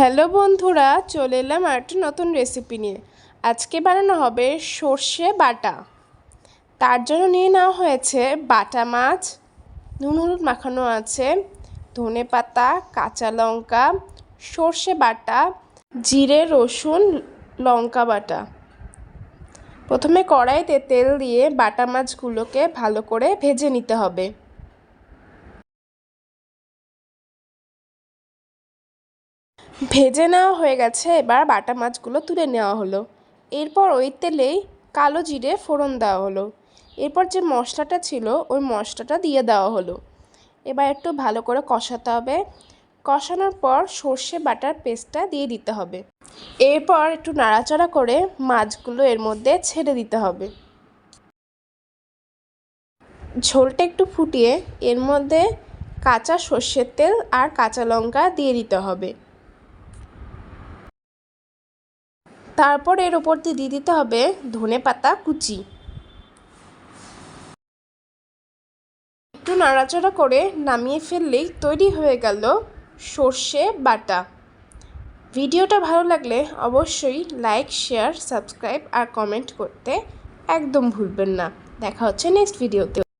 Hello বন্ধুরা, চলে এলাম একটা নতুন রেসিপি নিয়ে। আজকে বানানো হবে সর্ষে বাটা। তার জন্য নিয়ে নেওয়া হয়েছে বাটা মাছ, নুন হলুদ মাখানো আছে, ধনে পাতা, কাঁচা লঙ্কা, সর্ষে বাটা, জিরে, রসুন, লঙ্কা বাটা। প্রথমে কড়াইতে তেল দিয়ে বাটা মাছগুলোকে ভালো করে ভেজে নিতে হবে। ভেজে নেওয়া হয়ে গেছে, এবার বাটা মাছগুলো তুলে নেওয়া হলো। এরপর ওই তেলেই কালো জিরে ফোড়ন দেওয়া হলো। এরপর যে মশলাটা ছিল, ওই মশলাটা দিয়ে দেওয়া হলো। এবার একটু ভালো করে কষাতে হবে। কষানোর পর সর্ষে বাটার পেস্টটা দিয়ে দিতে হবে। এরপর একটু নাড়াচাড়া করে মাছগুলো এর মধ্যে ছেড়ে দিতে হবে। ঝোলটা একটু ফুটিয়ে এর মধ্যে কাঁচা সর্ষের তেল আর কাঁচা লঙ্কা দিয়ে দিতে হবে। তারপর এর ওপর দিয়ে দিয়ে দিতে হবে ধনে পাতা কুচি। একটু নাড়াচাড়া করে নামিয়ে ফেললেই তৈরি হয়ে গেল সর্ষে বাটা। ভিডিওটা ভালো লাগলে অবশ্যই লাইক, শেয়ার, সাবস্ক্রাইব আর কমেন্ট করতে একদম ভুলবেন না। দেখা হচ্ছে নেক্সট ভিডিওতে।